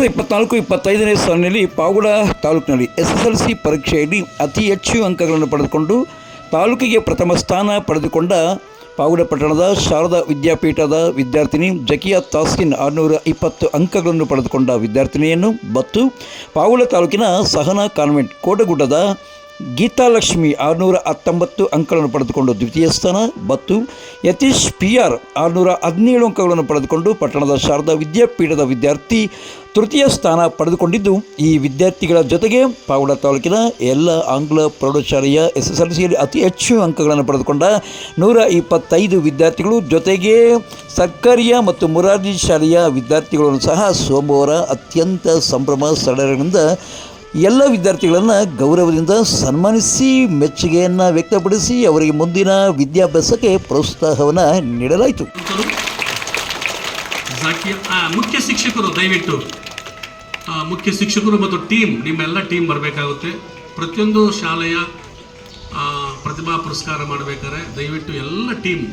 ಸಾವಿರದ ಇಪ್ಪತ್ನಾಲ್ಕು, ಇಪ್ಪತ್ತೈದನೇ ಸಾಲಿನಲ್ಲಿ ಪಾವಗಡ ತಾಲೂಕಿನಲ್ಲಿ ಎಸ್ ಎಸ್ ಎಲ್ ಸಿ ಪರೀಕ್ಷೆಯಲ್ಲಿ ಅತಿ ಹೆಚ್ಚು ಅಂಕಗಳನ್ನು ಪಡೆದುಕೊಂಡು ತಾಲೂಕಿಗೆ ಪ್ರಥಮ ಸ್ಥಾನ ಪಡೆದುಕೊಂಡ ಪಾವಗಡ ಪಟ್ಟಣದ ಶಾರದಾ ವಿದ್ಯಾಪೀಠದ ವಿದ್ಯಾರ್ಥಿನಿ ಜಕಿಯಾ ತಾಸ್ಕಿನ್ ಆರುನೂರ ಇಪ್ಪತ್ತು ಅಂಕಗಳನ್ನು ಪಡೆದುಕೊಂಡ ವಿದ್ಯಾರ್ಥಿನಿಯನ್ನು ಮತ್ತು ಪಾವಗಡ ತಾಲೂಕಿನ ಸಹನಾ ಕಾನ್ವೆಂಟ್, ಕೋಟಗುಡ್ಡದ ಗೀತಾಲಕ್ಷ್ಮಿ ಆರುನೂರ ಹತ್ತೊಂಬತ್ತು ಅಂಕಗಳನ್ನು ಪಡೆದುಕೊಂಡು ದ್ವಿತೀಯ ಸ್ಥಾನ ಮತ್ತು ಯತೀಶ್ ಪಿ ಆರ್ ಆರುನೂರ ಹದಿನೇಳು ಅಂಕಗಳನ್ನು ಪಡೆದುಕೊಂಡು ಪಟ್ಟಣದ ಶಾರದಾ ವಿದ್ಯಾಪೀಠದ ವಿದ್ಯಾರ್ಥಿ ತೃತೀಯ ಸ್ಥಾನ ಪಡೆದುಕೊಂಡಿದ್ದು, ಈ ವಿದ್ಯಾರ್ಥಿಗಳ ಜೊತೆಗೆ ಪಾವಡ ತಾಲೂಕಿನ ಎಲ್ಲ ಆಂಗ್ಲ ಪ್ರೌಢಶಾಲೆಯ ಎಸ್ ಎಸ್ ಎಲ್ ಸಿಯಲ್ಲಿ ಅತಿ ಹೆಚ್ಚು ಅಂಕಗಳನ್ನು ಪಡೆದುಕೊಂಡ ನೂರ ಇಪ್ಪತ್ತೈದು ವಿದ್ಯಾರ್ಥಿಗಳು ಜೊತೆಗೆ ಸರ್ಕಾರಿಯ ಮತ್ತು ಮುರಾರ್ಜಿ ಶಾಲೆಯ ವಿದ್ಯಾರ್ಥಿಗಳನ್ನು ಸಹ ಸೋಮವಾರ ಅತ್ಯಂತ ಸಂಭ್ರಮ ಸಡಗರದಿಂದ ಎಲ್ಲ ವಿದ್ಯಾರ್ಥಿಗಳನ್ನು ಗೌರವದಿಂದ ಸನ್ಮಾನಿಸಿ ಮೆಚ್ಚುಗೆಯನ್ನು ವ್ಯಕ್ತಪಡಿಸಿ ಅವರಿಗೆ ಮುಂದಿನ ವಿದ್ಯಾಭ್ಯಾಸಕ್ಕೆ ಪ್ರೋತ್ಸಾಹವನ್ನು ನೀಡಲಾಯಿತು. ಮುಖ್ಯ ಶಿಕ್ಷಕರು ದಯವಿಟ್ಟು ಮುಖ್ಯ ಶಿಕ್ಷಕರು ಮತ್ತು ಟೀಮ್ ನಿಮ್ಮೆಲ್ಲ ಟೀಮ್ ಬರಬೇಕಾಗುತ್ತೆ. ಪ್ರತಿಯೊಂದು ಶಾಲೆಯ ಪ್ರತಿಭಾ ಪುರಸ್ಕಾರ ಮಾಡಬೇಕಾದ್ರೆ ದಯವಿಟ್ಟು ಎಲ್ಲ ಟೀಮ್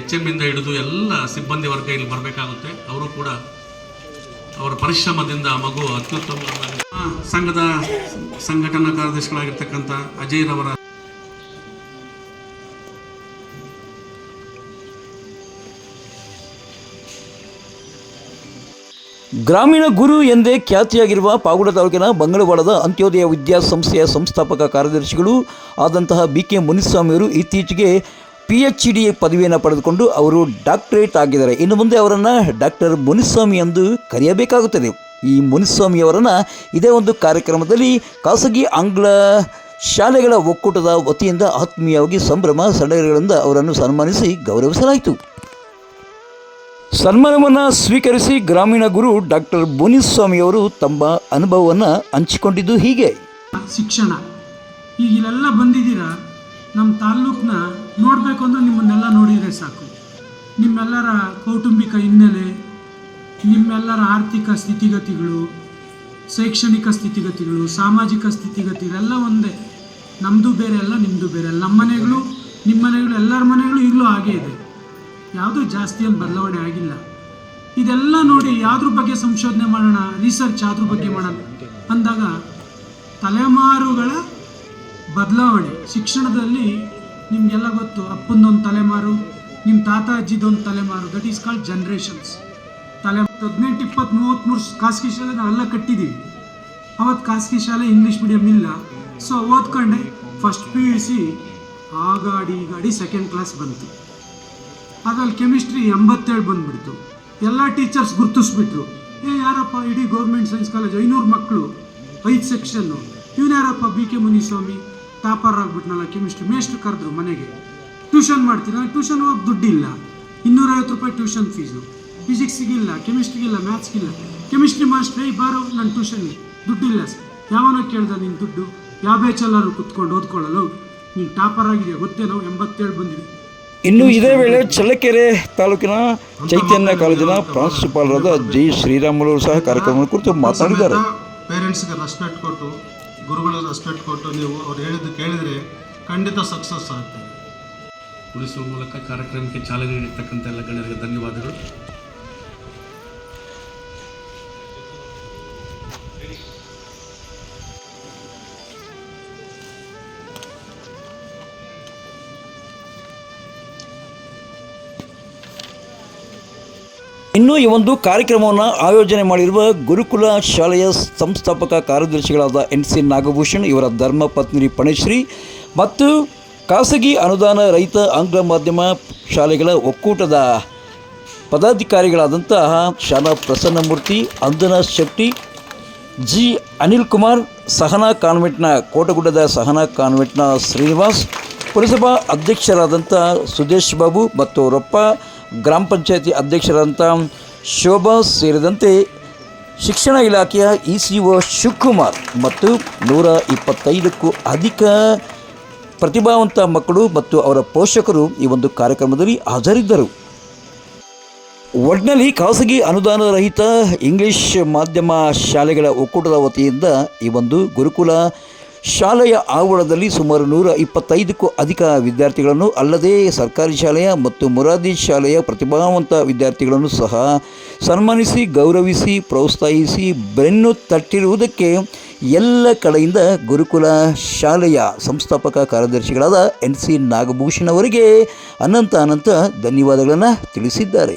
ಎಚ್ ಎಂ ಇಂದ ಹಿಡಿದು ಎಲ್ಲ ಸಿಬ್ಬಂದಿ ವರ್ಗ ಇಲ್ಲಿ ಬರಬೇಕಾಗುತ್ತೆ. ಅವರು ಕೂಡ ಅವರ ಪರಿಶ್ರಮದಿಂದ ಮಗು ಅತ್ಯುತ್ತಮ ಆ, ಸಂಘದ ಸಂಘಟನಾ ಕಾರ್ಯದರ್ಶಿಗಳಾಗಿರ್ತಕ್ಕಂಥ ಅಜಯ್ರವರ ಗ್ರಾಮೀಣ ಗುರು ಎಂದೇ ಖ್ಯಾತಿಯಾಗಿರುವ ಪಾಗುಡ ತಾಲೂಕಿನ ಬಂಗಳವಾಡದ ಅಂತ್ಯೋದಯ ವಿದ್ಯಾಸಂಸ್ಥೆಯ ಸಂಸ್ಥಾಪಕ ಕಾರ್ಯದರ್ಶಿಗಳು ಆದಂತಹ ಬಿ ಕೆ ಮುನಿಸ್ವಾಮಿಯವರು ಇತ್ತೀಚೆಗೆ ಪಿ ಎಚ್ ಡಿ ಪದವಿಯನ್ನು ಪಡೆದುಕೊಂಡು ಅವರು ಡಾಕ್ಟರೇಟ್ ಆಗಿದ್ದಾರೆ. ಇನ್ನು ಮುಂದೆ ಅವರನ್ನು ಡಾಕ್ಟರ್ ಮುನಿಸ್ವಾಮಿ ಎಂದು ಕರೆಯಬೇಕಾಗುತ್ತದೆ. ಈ ಮುನಿಸ್ವಾಮಿಯವರನ್ನು ಇದೇ ಒಂದು ಕಾರ್ಯಕ್ರಮದಲ್ಲಿ ಖಾಸಗಿ ಆಂಗ್ಲ ಶಾಲೆಗಳ ಒಕ್ಕೂಟದ ವತಿಯಿಂದ ಆತ್ಮೀಯವಾಗಿ ಸಂಭ್ರಮ, ಸಡಗರಗಳಿಂದ ಅವರನ್ನು ಸನ್ಮಾನಿಸಿ ಗೌರವಿಸಲಾಯಿತು. ಸನ್ಮಾನವನ್ನು ಸ್ವೀಕರಿಸಿ ಗ್ರಾಮೀಣ ಗುರು ಡಾಕ್ಟರ್ ಮುನಿಸ್ವಾಮಿಯವರು ತಮ್ಮ ಅನುಭವವನ್ನು ಹಂಚಿಕೊಂಡಿದ್ದು ಹೀಗೆ. ಶಿಕ್ಷಣ ಈಗ ಇಲ್ಲೆಲ್ಲ ಬಂದಿದ್ದೀರಾ, ನಮ್ಮ ತಾಲ್ಲೂಕನ್ನ ನೋಡಬೇಕು ಅಂದ್ರೆ ನಿಮ್ಮನ್ನೆಲ್ಲ ನೋಡಿದರೆ ಸಾಕು. ನಿಮ್ಮೆಲ್ಲರ ಕೌಟುಂಬಿಕ ಹಿನ್ನೆಲೆ ನಿಮ್ಮೆಲ್ಲರ ಆರ್ಥಿಕ ಸ್ಥಿತಿಗತಿಗಳು, ಶೈಕ್ಷಣಿಕ ಸ್ಥಿತಿಗತಿಗಳು, ಸಾಮಾಜಿಕ ಸ್ಥಿತಿಗತಿಗಳೆಲ್ಲ ಒಂದೇ. ನಮ್ಮದು ಬೇರೆ ಅಲ್ಲ ನಿಮ್ಮದು ಬೇರೆ ಅಲ್ಲ. ನಮ್ಮ ಮನೆಗಳು, ನಿಮ್ಮ ಮನೆಗಳು, ಎಲ್ಲರ ಮನೆಗಳು ಈಗಲೂ ಹಾಗೇ ಇದೆ. ಯಾವುದೂ ಜಾಸ್ತಿ ಏನು ಬದಲಾವಣೆ ಆಗಿಲ್ಲ. ಇದೆಲ್ಲ ನೋಡಿ ಯಾವ್ದ್ರ ಬಗ್ಗೆ ಸಂಶೋಧನೆ ಮಾಡೋಣ ರಿಸರ್ಚ್ ಯಾವ್ದ್ರ ಬಗ್ಗೆ ಮಾಡೋಣ ಅಂದಾಗ ತಲೆಮಾರುಗಳ ಬದಲಾವಣೆ. ಶಿಕ್ಷಣದಲ್ಲಿ ನಿಮಗೆಲ್ಲ ಗೊತ್ತು, ಅಪ್ಪಂದೊಂದು ತಲೆಮಾರು, ನಿಮ್ಮ ತಾತ ಅಜ್ಜಿದೊಂದು ತಲೆಮಾರು ದಟ್ ಈಸ್ ಕಾಲ್ಡ್ ಜನ್ರೇಷನ್ಸ್ ತಲೆ ಹದಿನೆಂಟು, ಇಪ್ಪತ್ತು ಮೂವತ್ತ್ಮೂರು ಖಾಸಗಿ ಶಾಲೆ ನಾವೆಲ್ಲ ಕಟ್ಟಿದ್ದೀವಿ. ಅವತ್ತು ಖಾಸಗಿ ಶಾಲೆ ಇಂಗ್ಲೀಷ್ ಮೀಡಿಯಮ್ ಇಲ್ಲ. ಸೊ ಓದ್ಕೊಂಡೆ. ಫಸ್ಟ್ ಪಿ ಯು ಸಿ ಆಗಾಡಿ ಗಾಡಿ ಸೆಕೆಂಡ್ ಕ್ಲಾಸ್ ಬಂತು. ಅದ್ರಲ್ಲಿ ಕೆಮಿಸ್ಟ್ರಿ ಎಂಬತ್ತೇಳು ಬಂದುಬಿಡ್ತು. ಎಲ್ಲ ಟೀಚರ್ಸ್ ಗುರ್ತಿಸ್ಬಿಟ್ರು. ಏ, ಯಾರಪ್ಪ, ಇಡೀ ಗೌರ್ಮೆಂಟ್ ಸೈನ್ಸ್ ಕಾಲೇಜ್ ಐನೂರು ಮಕ್ಕಳು, ಐದು ಸೆಕ್ಷನ್ನು ಇವನು ಯಾರಪ್ಪ ಬಿ ಕೆ ಮುನಿಸ್ವಾಮಿ? ಟಾಪರ್ ಆಗ್ಬಿಟ್ನಲ್ಲ ಕೆಮಿಸ್ಟ್ರಿ ಮೇಸ್ಟ್ರು ಕರೆದ್ರು ಮನೆಗೆ. ಟ್ಯೂಷನ್ ಮಾಡ್ತೀನಿ ಟ್ಯೂಷನ್ ಹೋಗಿ ದುಡ್ಡಿಲ್ಲ. ಇನ್ನೂರೈವತ್ತು ರೂಪಾಯಿ ಟ್ಯೂಷನ್ ಫೀಸು ಫಿಸಿಕ್ಸ್ಗಿಲ್ಲ ಕೆಮಿಸ್ಟ್ರಿಗಿಲ್ಲ ಮ್ಯಾಥ್ಸ್ಗಿಲ್ಲ ಕೆಮಿಸ್ಟ್ರಿ ಮಾಸ್ಟ್ರೇ ಬಾರೋ ನನ್ನ ಟ್ಯೂಷನ್ಗೆ ದುಡ್ಡಿಲ್ಲ. ಯಾವನೋ ಕೇಳ್ದ ನಿನ್ನ ದುಡ್ಡು ಯಾವ ಬೇಚಲ್ಲಾರು ಕುತ್ಕೊಂಡು ಓದ್ಕೊಳ್ಳಲು? ನೀನು ಟಾಪರ್ ಆಗಿದೆಯಾ? ಗೊತ್ತೇನೋ ಎಂಬತ್ತೇಳು ಬಂದಿದೆ ಇನ್ನು ಇದೇ ವೇಳೆ ಚಳ್ಳಕೆರೆ ತಾಲೂಕಿನ ಚೈತನ್ಯ ಕಾಲೇಜಿನ ಪ್ರಾಂಶುಪಾಲರಾದ ಜಿ. ಶ್ರೀರಾಮುಲು ಸಹ ಕಾರ್ಯಕ್ರಮದ ಕುರಿತು ಮಾತನಾಡಿದ್ದಾರೆ ಪೇರೆಂಟ್ಸ್ಗೆ ರೆಸ್ಪೆಕ್ಟ್ ಕೊಟ್ಟು ಗುರುಗಳ ರೆಸ್ಪೆಕ್ಟ್ ಕೊಟ್ಟು ನೀವು ಅವ್ರು ಹೇಳಿದ್ದು ಕೇಳಿದರೆ ಖಂಡಿತ ಸಕ್ಸಸ್ ಆಗ್ತದೆ. ಉಳಿಸುವ ಮೂಲಕ ಕಾರ್ಯಕ್ರಮಕ್ಕೆ ಚಾಲನೆ ನೀಡಿರ್ತಕ್ಕಂಥ ಎಲ್ಲ ಗಣ್ಯರಿಗೆ ಧನ್ಯವಾದಗಳು. ಇನ್ನು ಈ ಒಂದು ಕಾರ್ಯಕ್ರಮವನ್ನು ಆಯೋಜನೆ ಮಾಡಿರುವ ಗುರುಕುಲ ಶಾಲೆಯ ಸಂಸ್ಥಾಪಕ ಕಾರ್ಯದರ್ಶಿಗಳಾದ ಎನ್ ಸಿ ನಾಗಭೂಷಣ್, ಇವರ ಧರ್ಮಪತ್ನಿ ಪಣಶ್ರೀ ಮತ್ತು ಖಾಸಗಿ ಅನುದಾನ ರೈತ ಆಂಗ್ಲ ಮಾಧ್ಯಮ ಶಾಲೆಗಳ ಒಕ್ಕೂಟದ ಪದಾಧಿಕಾರಿಗಳಾದಂತಹ ಶಾಲಾ ಪ್ರಸನ್ನಮೂರ್ತಿ, ಅಂದನ ಶೆಟ್ಟಿ, ಜಿ ಅನಿಲ್ ಕುಮಾರ್, ಸಹನಾ ಕಾನ್ವೆಂಟ್ನ ಕೋಟಗುಡ್ಡದ ಸಹನಾ ಕಾನ್ವೆಂಟ್ನ ಶ್ರೀನಿವಾಸ್, ಪುರಸಭಾ ಅಧ್ಯಕ್ಷರಾದಂಥ ಸುದೇಶ್ ಬಾಬು ಮತ್ತು ರೊಪ್ಪ ಗ್ರಾಮ ಪಂಚಾಯತಿ ಅಧ್ಯಕ್ಷರಾದಂಥ ಶೋಭಾ ಸೇರಿದಂತೆ ಶಿಕ್ಷಣ ಇಲಾಖೆಯ ಇ ಸಿ ಒ ಶಿವಕುಮಾರ್ ಮತ್ತು ನೂರ ಇಪ್ಪತ್ತೈದಕ್ಕೂ ಅಧಿಕ ಪ್ರತಿಭಾವಂತ ಮಕ್ಕಳು ಮತ್ತು ಅವರ ಪೋಷಕರು ಈ ಒಂದು ಕಾರ್ಯಕ್ರಮದಲ್ಲಿ ಹಾಜರಿದ್ದರು. ಒಟ್ಟಿನಲ್ಲಿ ಖಾಸಗಿ ಅನುದಾನ ರಹಿತ ಇಂಗ್ಲಿಷ್ ಮಾಧ್ಯಮ ಶಾಲೆಗಳ ಒಕ್ಕೂಟದ ವತಿಯಿಂದ ಈ ಒಂದು ಗುರುಕುಲ ಶಾಲೆಯ ಆವರಣದಲ್ಲಿ ಸುಮಾರು ನೂರ ಇಪ್ಪತ್ತೈದಕ್ಕೂ ಅಧಿಕ ವಿದ್ಯಾರ್ಥಿಗಳನ್ನು, ಅಲ್ಲದೆ ಸರ್ಕಾರಿ ಶಾಲೆಯ ಮತ್ತು ಮುರಾದಿ ಶಾಲೆಯ ಪ್ರತಿಭಾವಂತ ವಿದ್ಯಾರ್ಥಿಗಳನ್ನು ಸಹ ಸನ್ಮಾನಿಸಿ, ಗೌರವಿಸಿ, ಪ್ರೋತ್ಸಾಹಿಸಿ, ಬೆನ್ನು ತಟ್ಟಿರುವುದಕ್ಕೆ ಎಲ್ಲ ಕಡೆಯಿಂದ ಗುರುಕುಲ ಶಾಲೆಯ ಸಂಸ್ಥಾಪಕ ಕಾರ್ಯದರ್ಶಿಗಳಾದ ಎನ್ ಸಿ ನಾಗಭೂಷಣ್ ಅವರಿಗೆ ಅನಂತ ಅನಂತ ಧನ್ಯವಾದಗಳನ್ನು ತಿಳಿಸಿದ್ದಾರೆ.